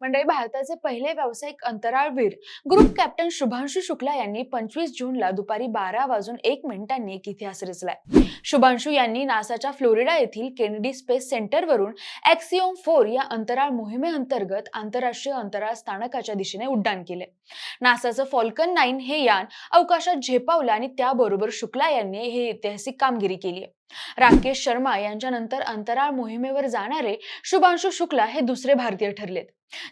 मंडळी भारताचे पहिले व्यावसायिक अंतराळवीर ग्रुप कॅप्टन शुभांशु शुक्ला यांनी पंचवीस जूनला दुपारी बारा वाजून एक मिनिटांनी एक इतिहास रचलाय. शुभांशु यांनी नासाच्या फ्लोरिडा येथील केनेडी स्पेस सेंटरवरून एक्सिओम फोर या अंतराळ मोहिमेअंतर्गत आंतरराष्ट्रीय अंतराळ स्थानकाच्या दिशेने उड्डाण केले. नासाचं फॉल्कन नाईन हे यान अवकाशात झेपावलं आणि त्याबरोबर शुक्ला यांनी हे ऐतिहासिक कामगिरी केली आहे. राकेश शर्मा यांच्यानंतर अंतराळ मोहिमेवर जाणारे शुभांशु शुक्ला हे दुसरे भारतीय ठरलेत.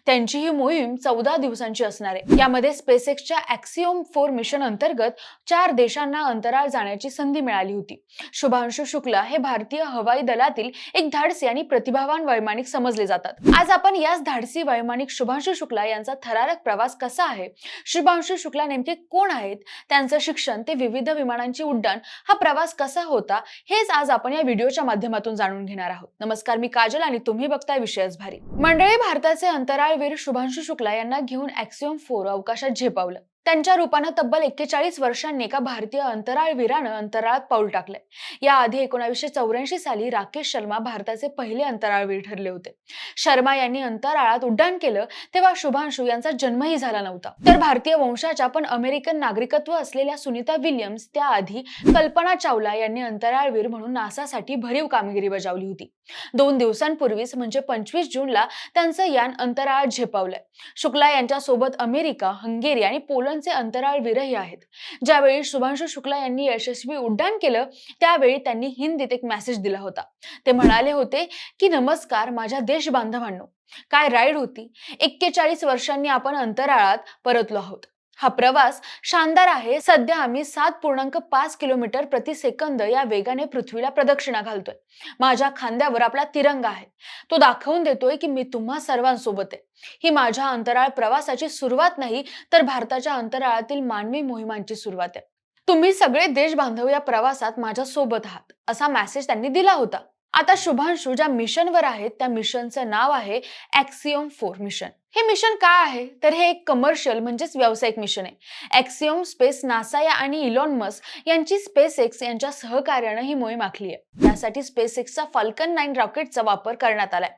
त्यांची ही मोहीम चौदा दिवसांची असणार. आहे यामध्ये स्पेसएक्सच्या ऍक्सिओम फोर मिशन अंतर्गत चार देशांना अंतराळ जाण्याची संधी मिळाली होती. शुभांशु शुक्ला हे भारतीय हवाई दलातील एक धाडसी आणि प्रतिभावान वैमानिक समजले जातात. आज आपण याच धाडसी वैमानिक शुभांशु शुक्ला यांचा थरारक प्रवास कसा आहे? शुभांशु शुक्ला नेमके कोण आहेत? त्यांचं शिक्षण ते विविध विमानांची उड्डाण हा प्रवास कसा होता? हे हेच आज आपण या व्हिडिओच्या माध्यमातून जाणून घेणार आहोत. नमस्कार मी काजल आणि तुम्ही बघताय विषयच भारी. मंडळी भारताचे अंतराळवीर शुभांशु शुक्ला यांना घेऊन ॲक्सिओम फोर अवकाशात झेपावलं. त्यांच्या रूपानं तब्बल एक्केचाळीस वर्षांनी एका भारतीय अंतराळवीरानं अंतराळात पाऊल टाकलंय. याआधी एकोणावीसशे चौऱ्याऐंशी साली राकेश शर्मा भारताचे पहिले अंतराळवीर ठरले होते. शर्मा यांनी अंतराळात उड्डाण केलं तेव्हा शुभांशु यांचा जन्मही झाला नव्हता. तर भारतीय वंशाच्या पण अमेरिकन नागरिकत्व असलेल्या सुनीता विल्यम्स त्याआधी कल्पना चावला यांनी अंतराळवीर म्हणून नासासाठी भरीव कामगिरी बजावली होती. दोन दिवसांपूर्वीच म्हणजे पंचवीस जूनला त्यांचं यान अंतराळात झेपावलंय. शुक्ला यांच्या सोबत अमेरिका हंगेरी आणि पोलंड पोलंडचे अंतराळवीरही आहेत. ज्यावेळी शुभांशु शुक्ला यांनी यशस्वी उड्डाण केलं त्यावेळी त्यांनी हिंदीत एक मेसेज दिला होता. ते म्हणाले होते की नमस्कार माझ्या देश बांधवांनो काय राईड होती? एक्केचाळीस वर्षांनी आपण अंतराळात परतलो आहोत. हा प्रवास शानदार आहे. सध्या आम्ही सात पूर्णांक पाच किलोमीटर प्रति सेकंद या वेगाने पृथ्वीला प्रदक्षिणा घालतोय. माझ्या खांद्यावर आपला तिरंगा आहे. तो दाखवून देतोय की मी तुम्हा सर्वांसोबत आहे. ही माझ्या अंतराळ प्रवासाची सुरुवात नाही तर भारताच्या अंतराळातील मानवी मोहिमांची सुरुवात आहे. तुम्ही सगळे देश बांधव या प्रवासात माझ्या सोबत आहात असा मेसेज त्यांनी दिला होता. आता शुभांशु ज्या मिशनवर आहेत त्या मिशनचं नाव आहे ॲक्सिओम फोर मिशन हे मिशन का आहे? तर हे एक कमर्शियल म्हणजेच व्यावसायिक मिशन आहे. ॲक्सिओम स्पेस नासा या आणि इलॉन मस्क यांची स्पेस एक्स यांच्या सहकार्यानं ही मोहीम आखली आहे. यासाठी स्पेस एक्सचा फाल्कन नाईन रॉकेटचा वापर करण्यात आलाय.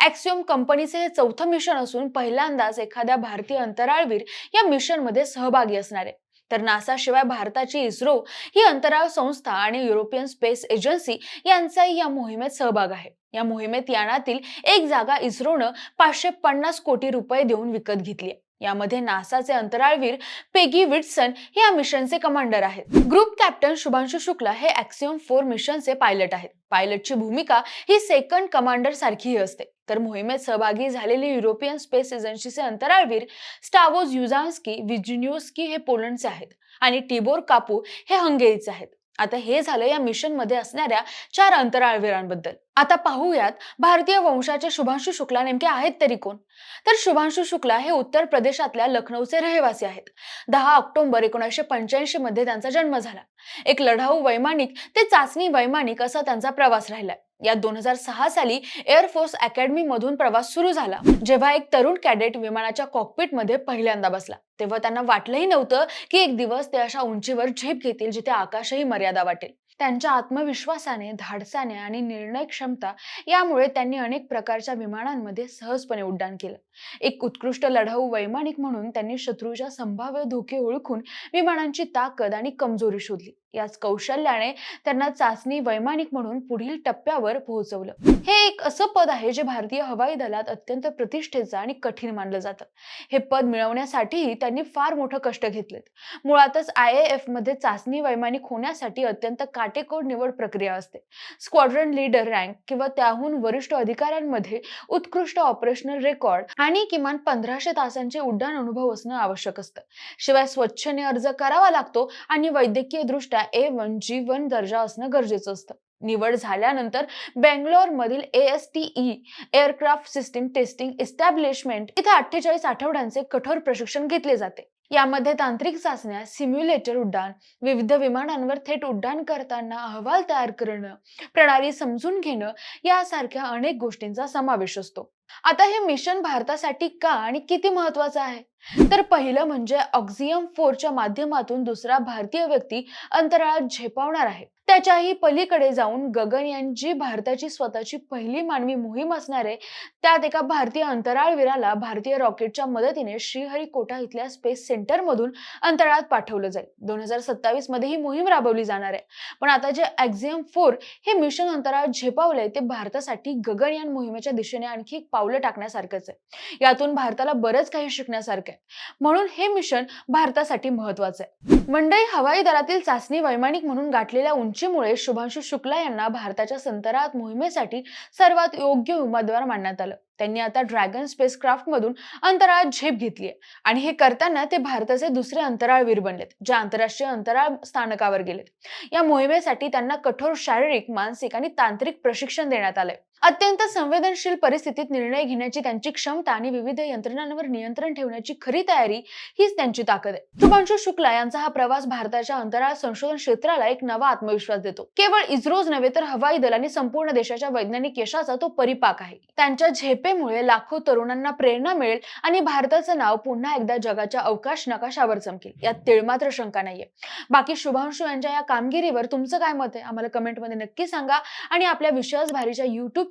ॲक्सिओम कंपनीचे हे चौथं मिशन असून पहिल्यांदाच एखाद्या भारतीय अंतराळवीर या मिशनमध्ये सहभागी असणार आहे. तर नासा शिवाय भारताची इस्रो ही अंतराळ संस्था आणि युरोपियन स्पेस एजन्सी यांचाही या मोहिमेत सहभाग आहे. या मोहिमेत यानातील एक जागा इस्रोनं पाचशे पन्नास कोटी रुपये देऊन विकत घेतली यामध्ये नासाचे अंतराळवीर पेगी विटसन हे या मिशनचे कमांडर आहेत. ग्रुप कॅप्टन शुभांशु शुक्ला हे ॲक्सिओम फोर मिशनचे पायलट आहेत. पायलटची भूमिका ही सेकंड कमांडर सारखीही असते. तर मोहिमेत सहभागी झालेले युरोपियन स्पेस एजन्सीचे अंतराळवीर स्टावोज युझान्स्की विजिनिओस्की हे पोलंडचे आहेत. आणि टिबोर कापू हे हंगेरीचे आहेत. आता हे झालं या मिशनमध्ये असणाऱ्या चार अंतराळवीरांबद्दल. आता पाहूयात भारतीय वंशाचे शुभांशु शुक्ला नेमके आहेत तरी कोण? तर शुभांशु शुक्ला हे उत्तर प्रदेशातल्या लखनौचे रहिवासी आहेत. दहा ऑक्टोबर एकोणीसशे पंच्याऐंशी मध्ये त्यांचा जन्म झाला. एक लढाऊ वैमानिक ते चाचणी वैमानिक असा त्यांचा प्रवास राहिलाय. या दोन हजार सहा साली एअरफोर्स अकॅडमी मधून प्रवास सुरू झाला जेव्हा एक तरुण कॅडेट विमानाच्या कॉकपिटमध्ये पहिल्यांदा बसला. तेव्हा त्यांना वाटलंही नव्हतं की एक दिवस ते अशा उंचीवर झेप घेतील जिथे आकाशही मर्यादा वाटेल. त्यांच्या आत्मविश्वासाने धाडसाने आणि निर्णय क्षमता यामुळे त्यांनी अनेक प्रकारच्या विमानांमध्ये सहजपणे उड्डाण केलं. एक उत्कृष्ट लढाऊ वैमानिक म्हणून त्यांनी शत्रूच्या संभाव्य धोके ओळखून विमानांची ताकद आणि कमजोरी शोधली. याच कौशल्याने त्यांना चाचणी वैमानिक म्हणून पुढील टप्प्यावर पोहोचवलं. हे एक असं पद आहे जे भारतीय हवाई दलात अत्यंत प्रतिष्ठेचं आणि कठीण मानलं जातं. हे पद मिळवण्यासाठीही त्यांनी फार मोठं कष्ट घेतलेत. मुळातच आय एफमध्ये चाचणी वैमानिक होण्यासाठी अत्यंत काटेकोर निवड प्रक्रिया असते. स्क्वॉड्रन लीडर रँक किंवा त्याहून वरिष्ठ अधिकाऱ्यांमध्ये उत्कृष्ट ऑपरेशनल रेकॉर्ड आणि किमान पंधराशे तासांचे उड्डाण अनुभव असणं आवश्यक असतं. शिवाय स्वच्छने अर्ज करावा लागतो आणि वैद्यकीय दृष्ट्या ए वन जी वन दर्जा असणं गरजेचं असतं. निवड झाल्यानंतर बेंगलोर मधील A S T E aircraft system testing establishment इथे अठ्ठेचाळीस आठवड्यांचे कठोर प्रशिक्षण घेतले जाते. यामध्ये तांत्रिक चाचण्या सिम्युलेटर उड्डाण विविध विमानांवर थेट उड्डाण करताना अहवाल तयार करणं प्रणाली समजून घेणं यासारख्या अनेक गोष्टींचा समावेश असतो. आता हे मिशन भारतासाठी का आणि किती महत्वाचं आहे? तर पहिलं म्हणजे ऑक्झियम फोरच्या माध्यमातून दुसरा भारतीय व्यक्ती अंतराळात झेपावणार आहे. त्याच्याही पलीकडे जाऊन गगनयान जी भारताची स्वतःची पहिली मानवी मोहीम असणार आहे. त्यात एका भारतीय अंतराळवीराला भारतीय रॉकेटच्या मदतीने श्रीहरिकोटा इथल्या स्पेस सेंटरमधून अंतराळात पाठवलं जाईल. दोन हजार सत्तावीसमध्ये ही मोहीम राबवली जाणार आहे. पण आता जे एक्झियम फोर हे मिशन अंतराळात झेपावलंय ते भारतासाठी गगनयान मोहिमेच्या दिशेने आणखी एक पावलं टाकण्यासारखंच आहे. यातून भारताला बरंच काही शिकण्यासारखं आहे. म्हणून हे मिशन भारतासाठी महत्वाचं आहे. मंडई हवाई दलातील चाचणी वैमानिक म्हणून गाठलेल्या उंचीमुळे शुभांशु शुक्ला यांना भारताच्या संतरात मोहिमेसाठी सर्वात योग्य उमेदवार मानण्यात आलं. त्यांनी आता ड्रॅगन स्पेसक्राफ्ट मधून अंतराळात झेप घेतली आहे. आणि हे करताना ते भारताचे दुसरे अंतराळवीर बनलेत जे आंतरराष्ट्रीय अंतराळ स्थानकावर गेलेत. या मोहिमेसाठी त्यांना कठोर शारीरिक मानसिक आणि तांत्रिक प्रशिक्षण देण्यात आलंय. अत्यंत संवेदनशील परिस्थितीत निर्णय घेण्याची त्यांची क्षमता आणि विविध यंत्रणांवर नियंत्रण ठेवण्याची खरी तयारी हीच त्यांची ताकद आहे. शुभांशु शुक्ला यांचा हा प्रवास भारताच्या अंतराळ संशोधन क्षेत्राला एक नवा आत्मविश्वास देतो. केवळ इस्रोज नव्हे तर हवाई दल आणि संपूर्ण देशाच्या वैज्ञानिक यशाचा तो परिपाक आहे. त्यांच्या झेपेमुळे लाखो तरुणांना प्रेरणा मिळेल आणि भारताचं नाव पुन्हा एकदा जगाच्या अवकाश नकाशावर चमकेल. यात तिळमात्र शंका नाहीये. बाकी शुभांशु यांच्या या कामगिरीवर तुमचं काय मत आहे? आम्हाला कमेंटमध्ये नक्की सांगा आणि आपल्या विश्वास भारीच्या युट्यूब